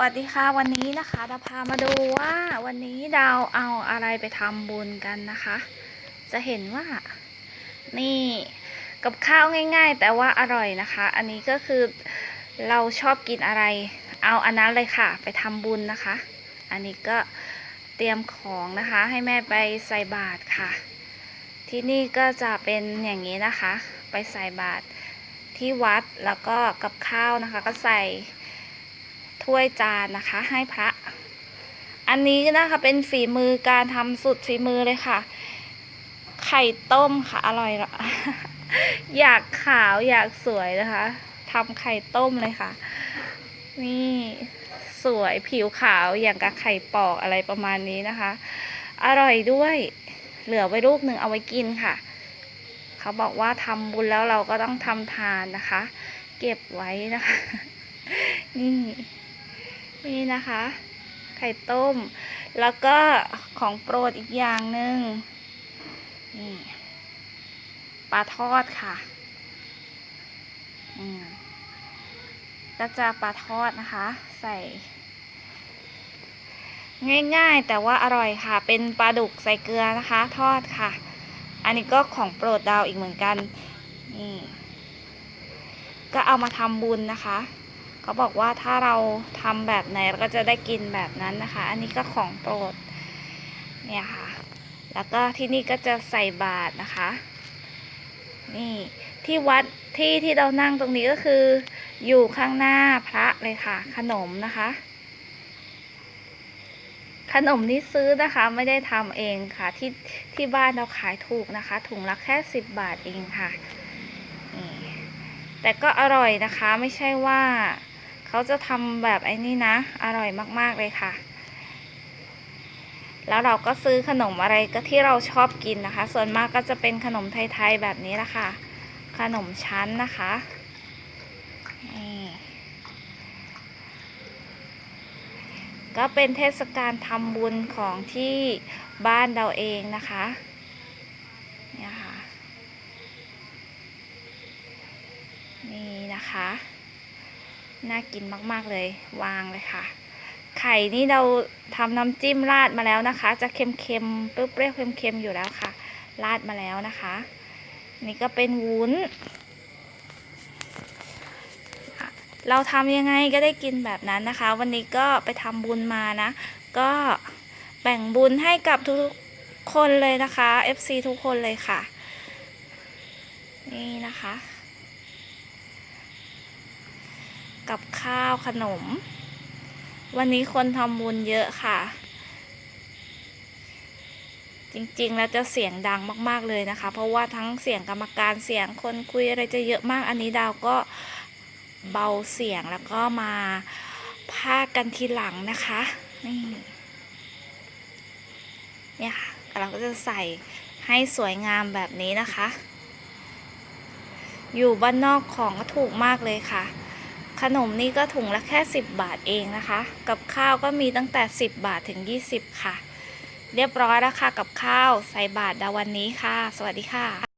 วัสดีค่ะวันนี้นะคะดาพามาดูว่าวันนี้ดาวเอาอะไรไปทำบุญกันนะคะ จะเห็นว่านี่กับข้าวง่าย ๆ แต่ว่าอร่อยนะคะ อันนี้ก็คือเราชอบกินอะไร เอาอันนั้นเลยค่ะ ไปทำบุญนะคะ อันนี้ก็เตรียมของนะคะ ให้แม่ไปใส่บาตรค่ะ ที่นี่ก็จะเป็นอย่างนี้นะคะ ไปใส่บาตรที่วัดแล้วก็กับข้าวนะคะ ก็ใส่ ถ้วยจานนะคะ ให้พระ อันนี้นะคะเป็นฝีมือการทำสุดฝีมือเลยค่ะ ไข่ต้มค่ะ อร่อยอยากขาวอยากสวยนะคะทำไข่ต้มเลยค่ะ นี่สวยผิวขาวอย่างกับไข่ปอกอะไรประมาณนี้นะคะ อร่อยด้วยเหลือไว้ลูกหนึ่งเอาไว้กินค่ะ เขาบอกว่าทำบุญแล้วเราก็ต้องทำทานนะคะ เก็บไว้นะคะ นี่ นี่นะคะ ไข่ต้ม แล้วก็ของโปรดอีกอย่างหนึ่งนี่ปลาทอดค่ะอืมก็จะปลาทอดนะคะ ใส่ ง่ายๆ แต่ว่าอร่อยค่ะ เป็นปลาดุกใส่เกลือนะคะ ทอดค่ะ อันนี้ก็ของโปรดดาวอีกเหมือนกันนี่ก็เอามาทำบุญนะคะ เขาบอกว่าถ้าเราทำแบบไหนเราก็จะได้กินแบบนั้นนะคะ อันนี้ก็ของโปรดเนี่ยค่ะ แล้วก็ที่นี่ก็จะใส่บาตรนะคะ นี่ที่วัดที่ที่เรานั่งตรงนี้ก็คือ อยู่ข้างหน้าพระเลยค่ะ ขนมนะคะ ขนมนี้ซื้อนะคะ ไม่ได้ทำเองค่ะที่ที่บ้านเราขายถูกนะคะ ถุงละแค่สิบบาทเองค่ะแต่ก็อร่อยนะคะ ไม่ใช่ว่า เขาจะทำแบบไอ้นี่นะ อร่อยมากๆเลยค่ะ แล้วเราก็ซื้อขนมอะไรก็ที่เราชอบกินนะคะ ส่วนมากก็จะเป็นขนมไทยๆแบบนี้แหละค่ะ ขนมชั้นนะคะนี่ก็เป็นเทศกาลทำบุญของที่บ้านเราเองนะคะเนี่ยค่ะ นี่นะคะ น่ากินมากๆเลยวางเลยค่ะ ไข่นี่เราทำน้ำจิ้มราดมาแล้วนะคะ จะเค็มๆเปรี้ยวๆเค็มๆอยู่แล้วค่ะ ราดมาแล้วนะคะ นี่ก็เป็นวุ้น เราทำยังไงก็ได้กินแบบนั้นนะคะ วันนี้ก็ไปทำบุญมานะ ก็แบ่งบุญให้กับทุกๆคนเลยนะคะ FC ทุกคนเลยค่ะ นี่นะคะ กับข้าวขนม วันนี้คนทำบุญเยอะค่ะ จริงๆแล้วจะเสียงดังมากๆเลยนะคะ เพราะว่าทั้งเสียงกรรมการเสียงคนคุยอะไรจะเยอะมากอันนี้ดาวก็เบาเสียงแล้วก็มาพากกันทีหลังนะคะนี่เนี่ยค่ะเราก็จะใส่ให้สวยงามแบบนี้นะคะ อยู่บ้านนอกของก็ถูกมากเลยค่ะ ขนมนี่ก็ถุงละแค่ 10 บาทเองนะคะ กับข้าวก็มีตั้งแต่ 10 บาทถึง 20 ค่ะ เรียบร้อยแล้วค่ะกับข้าวใส่บาทดาวันนี้ค่ะ สวัสดีค่ะ